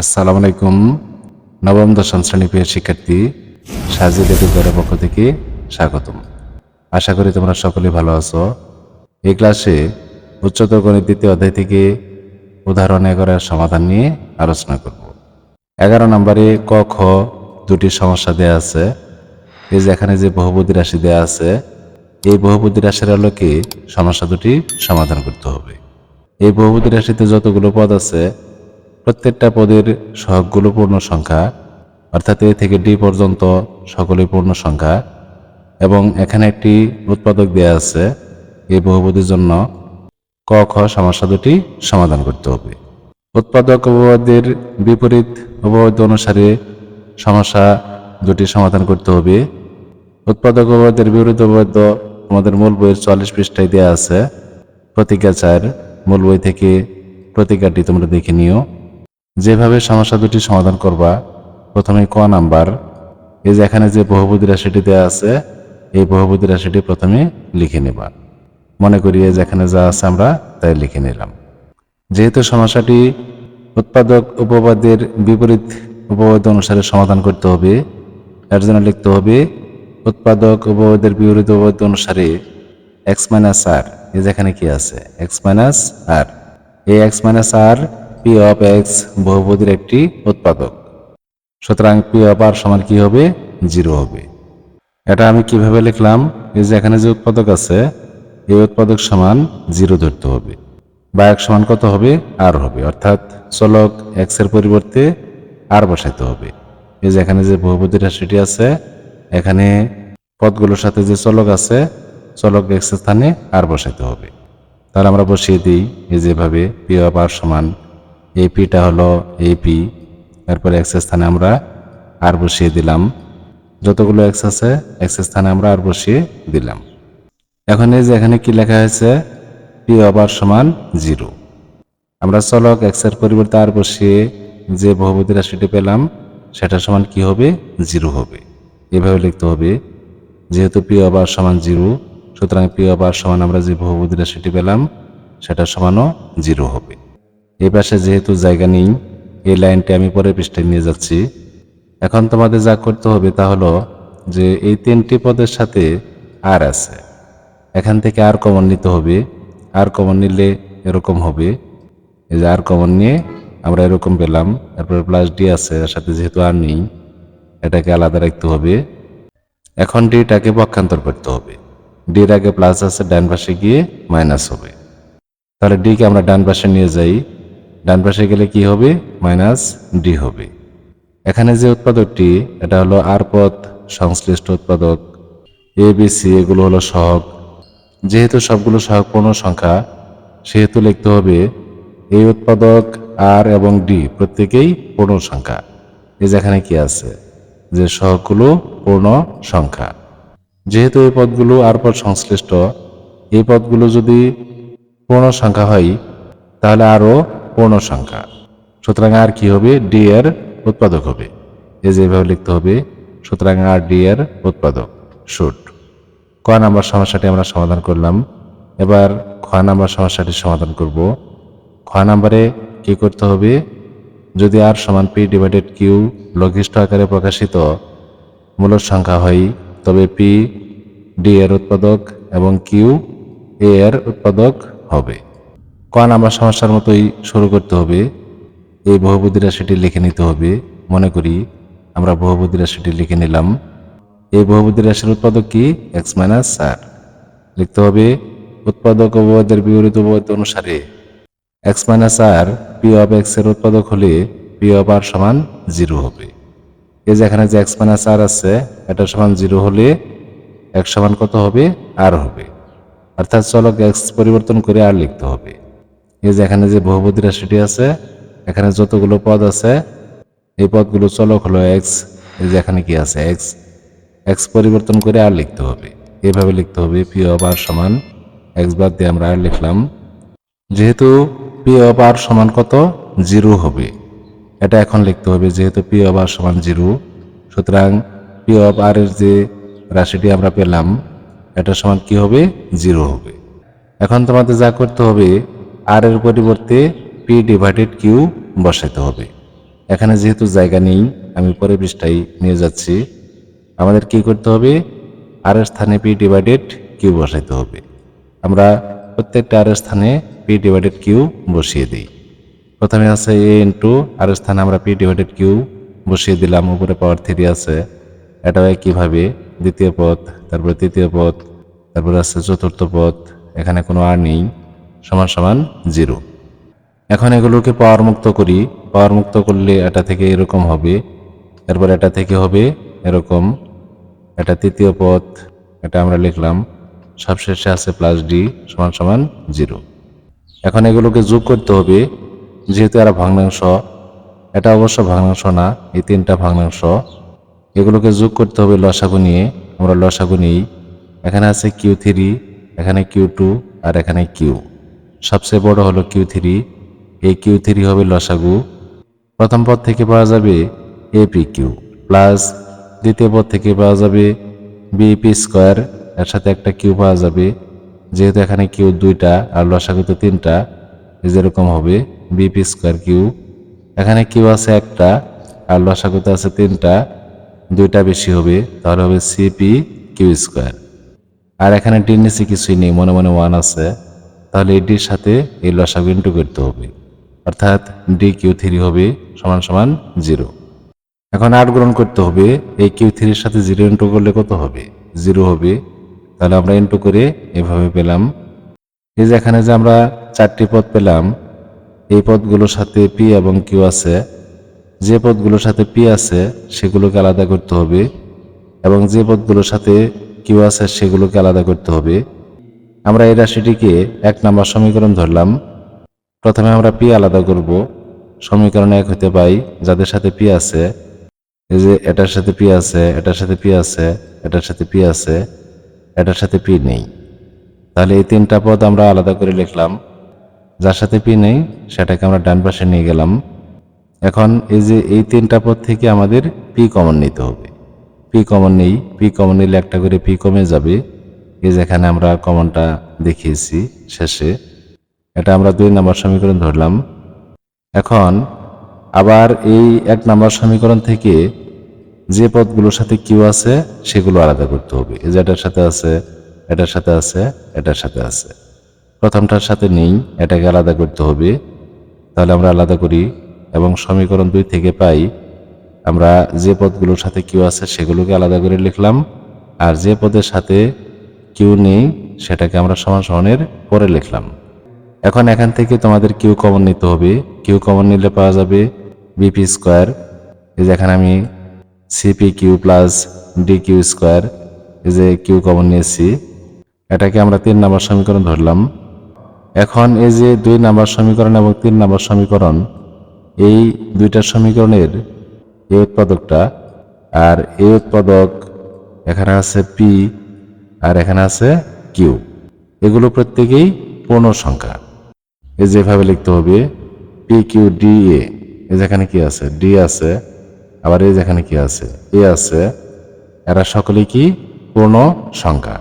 আসসালামু আলাইকুম। নবম, দশম শ্রেণি প্রিয় শিক্ষার্থী, সাজিদ এডুকেয়ারের পক্ষ থেকে স্বাগতম। আশা করি তোমরা সকলে ভালো আছো। এই ক্লাসে উচ্চতর গণিত দ্বিতীয় অধ্যায় থেকে উদাহরণ এগারোর সমাধান নিয়ে আলোচনা করব। এগারো নম্বরে ক, খ দুটি সমস্যা দেয়া আছে। এই যে এখানে যে বহুপদী রাশি দেয়া আছে, এই বহুপদী রাশির আলোকে সমস্যা দুটি সমাধান করতে হবে। এই বহুপদী রাশিতে যতগুলো পদ আছে প্রত্যেকটা পদের সহগগুলো পূর্ণ সংখ্যা, অর্থাৎ এ থেকে ডি পর্যন্ত সকলেই পূর্ণ সংখ্যা, এবং এখানে একটি উৎপাদক দেয়া আছে এই বহুপদীর জন্য ক, খ, সমস্যা দুটি সমাধান করতে হবে। উৎপাদক উপবাদ্যের বিপরীত উপবাদ্য অনুসারে সমস্যা দুটি সমাধান করতে হবে। উৎপাদক উপবাদ্যের বিপরীত উপবাদ্য আমাদের মূল বইয়ের চল্লিশ পৃষ্ঠায় দেওয়া আছে, প্রতিজ্ঞা চার, মূল বই থেকে প্রতিজ্ঞাটি তোমরা দেখে নিও। যেভাবে সমস্যা দুটি সমাধান করবা, প্রথমে ক নাম্বার, এই যে এখানে যে বহুপদী রাশিটি দেওয়া আছে, এই বহুপদী রাশিটি প্রথমে লিখে নেবা। মনে করি এই যে এখানে যা আছে আমরা তাই লিখে নিলাম। যেহেতু সমস্যাটি উৎপাদক উপবাদ্যের বিপরীত উপবাদ্য অনুসারে সমাধান করতে হবে, এর জন্য লিখতে হবে, উৎপাদক উপবাদ্যের বিপরীত উপবাদ্য অনুসারে এক্স মাইনাস আর এই যেখানে কি আছে? এক্স মাইনাস আর এই X minus R P of X বহুপদীর একটি উৎপাদক। সুতরাং পি অফ আর সমান কি হবে? জিরো হবে। এটা আমি কীভাবে লিখলাম? এই যে এখানে যে উৎপাদক আছে, এই উৎপাদক সমান জিরো ধরতে হবে। বা এক সমান কত হবে? আর হবে। অর্থাৎ চলক এক্সের পরিবর্তে আর বসাইতে হবে। এই যে এখানে যে বহুপদী রাশিটি আছে, এখানে পদগুলোর সাথে যে চলক আছে, চলক এক্স স্থানে আর বসাইতে হবে। তাহলে আমরা বসিয়ে দিই, এই যেভাবে পি অফ আর সমান এই পিটা হলো এই পি তারপরে এক্স স্থানে আমরা আর বসিয়ে দিলাম। যতগুলো এক্স আছে এক্স স্থানে আমরা আর বসিয়ে দিলাম। এখন এই যে এখানে কি লেখা হয়েছে? পি অবার সমান জিরো আমরা চলক এক্সের পরিবর্তে আর বসিয়ে যে বহুপদী রাশিটি পেলাম, সেটা সমান কি হবে? জিরো হবে। এভাবে লিখতে হবে। যেহেতু পি অবার সমান জিরো সুতরাং পি অবার সমান আমরা যে বহুপদী রাশিটি পেলাম, সেটা সমানও জিরো হবে। এই পাশে যেহেতু জায়গা নেই, এই লাইনটি আমি পরের পৃষ্ঠায় নিয়ে যাচ্ছি। এখন তোমাদের যা করতে হবে তা হলো যে এই তিনটি পদের সাথে আর আছে। এখান থেকে আর কমন নিতে হবে। আর কমন নিলে এরকম হবে। এই যে আর কমন নিয়ে আমরা এরকম পেলাম। তারপরে প্লাস ডি আছে, এর সাথে যেহেতু আর নেই, এটাকে আলাদা রাখতে হবে। এখন ডিটাকে পক্ষান্তর করতে হবে। ডির আগে প্লাস আছে, ডান পাশে গিয়ে মাইনাস হবে। তাহলে ডিকে আমরা ডান পাশে নিয়ে যাই। ডান পাশে গেলে কি হবে? মাইনাস ডি হবে। এখানে যে উৎপাদকটি, এটা হলো আর পদ, সংশ্লিষ্ট উৎপাদক এ বি সি এগুলো হলো সহগ। যেহেতু সবগুলো সহগ পূর্ণ সংখ্যা, সেহেতু লিখতে হবে এই উৎপাদক আর এবং ডি প্রত্যেকেই পূর্ণ সংখ্যা। এই যেখানে কি আছে? যে সহগগুলো পূর্ণ সংখ্যা। যেহেতু এই পদগুলো আর পদ সংশ্লিষ্ট, এই পদগুলো যদি পূর্ণ সংখ্যা হয়, তাহলে আরও পূর্ণ সংখ্যা সুতরাং আর কি হবে? ডি এর উৎপাদক হবে। এই যে এভাবে লিখতে হবে, সুতরাং আর ডি এর উৎপাদক। শুট ক নাম্বার সমস্যাটি আমরা সমাধান করলাম। এবার খ নাম্বার সমস্যাটি সমাধান করব। খ নাম্বারে কি করতে হবে? যদি আর সমান পি ডিভাইডেড কিউ লঘিষ্ঠ আকারে প্রকাশিত মূলদ সংখ্যা হয়, তবে পি ডি এর উৎপাদক এবং কিউ এ এর উৎপাদক হবে। ক নাম্বার সমস্যার মতোই শুরু করতে হবে। এই বহুপদী রাশিটি লিখে নিতে হবে। মনে করি আমরা বহুপদী রাশিটি লিখে নিলাম। এই বহুপদী রাশির উৎপাদক কি? এক্স মাইনাস আর লিখতে হবে উৎপাদক উপবাদের বিপরীত উপবাদ্য অনুসারে। X minus r p of এক্সের উৎপাদক হলে পি অফ আর সমান জিরো হবে। এই যে এখানে যে এক্স মাইনাস আর আছে, এটা সমান জিরো হলে এক্স সমান কত হবে? আর হবে। অর্থাৎ চলক এক্স পরিবর্তন করে আর লিখতে হবে। এই যে এখানে যে বহুপদী রাশিটি আছে, এখানে যতগুলো পদ আছে, এই পদগুলো চলক হলো এক্স এই যে এখানে কি আছে এক্স এক্স পরিবর্তন করে আর লিখতে হবে। এভাবে লিখতে হবে পি অফ আর সমান এক্স বাদ দিয়ে আমরা আর লিখলাম। যেহেতু পি অফ আর সমান কত? জিরো হবে। এটা এখন লিখতে হবে যেহেতু পি অফ আর সমান জিরো। সুতরাং পি অফ আর এর যে রাশিটি আমরা পেলাম, এটা সমান কি হবে? জিরো হবে। এখন তোমাদের যা করতে হবে আর এর পরিবর্তে পি ডিভাইডেড কিউ বসাইতে হবে। এখানে যেহেতু জায়গা নেই, আমি পরে পৃষ্ঠায় নিয়ে যাচ্ছি। আমাদের কি করতে হবে? আর স্থানে পি ডিভাইডেড কিউ বসাইতে হবে। আমরা প্রত্যেকটা আর স্থানে পি ডিভাইডেড কিউ বসিয়ে দিই। প্রথমে আছে এ ইন্টু আর এর স্থানে আমরা পি ডিভাইডেড কিউ বসিয়ে দিলাম, উপরে পাওয়ার থ্রি আছে। এটাও একইভাবে দ্বিতীয় পদ তারপরে তৃতীয় পদ তারপরে আছে চতুর্থ পদ এখানে কোনো আর নেই। সমান সমান জিরো। এখন এগুলোকে পাওয়ার মুক্ত করি। পাওয়ার মুক্ত করলে এটা থেকে এরকম হবে। এরপর এটা থেকে হবে এরকম। এটা তৃতীয় পদ, এটা আমরা লিখলাম। সবশেষে আছে প্লাস ডি সমান সমান জিরো। এখন এগুলোকে যোগ করতে হবে। যেহেতু এরা ভগ্নাংশ, এটা অবশ্য ভগ্নাংশ না, এই তিনটা ভগ্নাংশ। এগুলোকে যোগ করতে হবে লসাগু নিয়ে। আমরা লসাগু নিই। এখানে আছে কিউ থ্রি এখানে কিউ টু আর এখানে কিউ সবচেয়ে বড় হলো কিউ থ্রি এই কিউ থ্রি হবে লসাগু। প্রথম পদ থেকে পাওয়া যাবে এপি কিউ প্লাস দ্বিতীয় পদ থেকে পাওয়া যাবে বিপি স্কোয়ার এর সাথে একটা কিউ পাওয়া যাবে। যেহেতু এখানে কিউ দুইটা আর লসাগু তিনটা যেরকম হবে বিপি স্কোয়ার কিউ এখানে কিউ আছে একটা আর লসাগুতে আছে তিনটা, দুইটা বেশি হবে, তাহলে হবে সিপি কিউ স্কোয়ার আর এখানে ডির কিছুই নেই, মনে মনে ওয়ান আছে। তাহলে এই ডির সাথে এই লসাগু ইন্টু করতে হবে। অর্থাৎ ডি কিউ থ্রি হবে সমান সমান জিরো এখন আট গ্রহণ করতে হবে, এই কিউ থ্রির সাথে জিরো ইন্টু করলে কত হবে? জিরো হবে। তাহলে আমরা ইন্টু করে এভাবে পেলাম। এই যে এখানে যে আমরা চারটি পদ পেলাম, এই পদগুলোর সাথে পি এবং কিউ আছে। যে পদগুলোর সাথে পি আছে, সেগুলোকে আলাদা করতে হবে এবং যে পদগুলোর সাথে কিউ আছে, সেগুলোকে আলাদা করতে হবে। আমরা এই রাশিটিকে এক নম্বর সমীকরণ ধরলাম। প্রথমে আমরা পি আলাদা করব। সমীকরণ এক হতে পাই যাদের সাথে পি আছে। এই যে এটার সাথে পি আছে, এটার সাথে পি আছে, এটার সাথে পি আছে, এটার সাথে পি নেই। তাহলে এই তিনটা পদ আমরা আলাদা করে লিখলাম। যার সাথে পি নেই, সেটাকে আমরা ডান পাশে নিয়ে গেলাম। এখন এই যে এই তিনটা পদ থেকে আমাদের পি কমন নিতে হবে। পি কমন নেই পি কমন নিলে একটা করে পি কমে যাবে। এই যেখানে আমরা কমনটা দেখিয়েছি শেষে, এটা আমরা দুই নম্বর সমীকরণ ধরলাম। এখন আবার এই এক নম্বর সমীকরণ থেকে যে পদগুলোর সাথে কিউ আছে, সেগুলো আলাদা করতে হবে। এই যে এটার সাথে আছে, এটার সাথে আছে, এটার সাথে আছে। প্রথমটার সাথে নেই, এটাকে আলাদা করতে হবে। তাহলে আমরা আলাদা করি এবং সমীকরণ দুই থেকে পাই, আমরা যে পদগুলোর সাথে কিউ আছে, সেগুলোকে আলাদা করে লিখলাম। আর যে পদের সাথে কিউ নেই, সেটাকে আমরা সমান সমানের পরে লিখলাম। এখন এখান থেকে তোমাদের কিউ কমন নিতে হবে। কিউ কমন নিলে পাওয়া যাবে বিপি স্কোয়ার এই যে এখানে আমি c p q plus d q squared এই যে কিউ কমন নিয়েছি। এটাকে আমরা তিন নম্বর সমীকরণ ধরলাম। এখন এই যে দুই নম্বর সমীকরণ এবং তিন নম্বর সমীকরণ, এই দুইটা সমীকরণের এই উৎপাদকটা আর এই উৎপাদক, এখানে আছে পি আর এখানে আছে কিউ। এগুলো প্রত্যেকেই পূর্ণ সংখ্যা। এই যেভাবে লিখতে হবে পি কিউ ডি এ। যেখানে কি আছে? ডি আছে। আবার এই যেখানে কি আছে? এ আছে। এরা সকলেই কি? পূর্ণ সংখ্যা।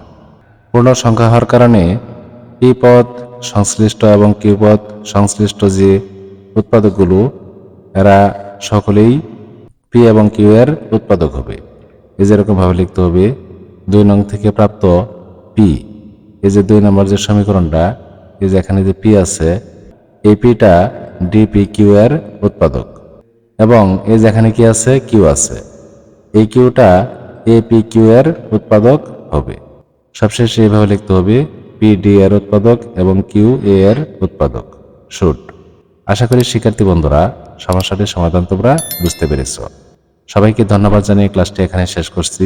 পূর্ণ সংখ্যা হওয়ার কারণে পি পদ সংশ্লিষ্ট এবং কিউ পদ সংশ্লিষ্ট যে উৎপাদকগুলো, এরা সকলেই পি এবং কিউ এর উৎপাদক হবে। এই যেরকম ভাবে লিখতে হবে দুই নং থেকে প্রাপ্ত পি। এই যে দুই নম্বর যে সমীকরণটা, এই যে এখানে যে পি আছে, এই পিটা ডিপি কিউ এর উৎপাদক। এবং এই যেখানে কি আছে, কিউ আছে। এই কিউটা এপি কিউ এর উৎপাদক হবে। সবশেষে এইভাবে লিখতে হবে, পি ডি এর উৎপাদক এবং কিউ এ এর উৎপাদক। শুট। আশা করি শিক্ষার্থী বন্ধুরা, সমস্যাটির সমাধান তোমরা বুঝতে পেরেছ। সবাইকে ধন্যবাদ জানিয়ে ক্লাসটি এখানে শেষ করছি।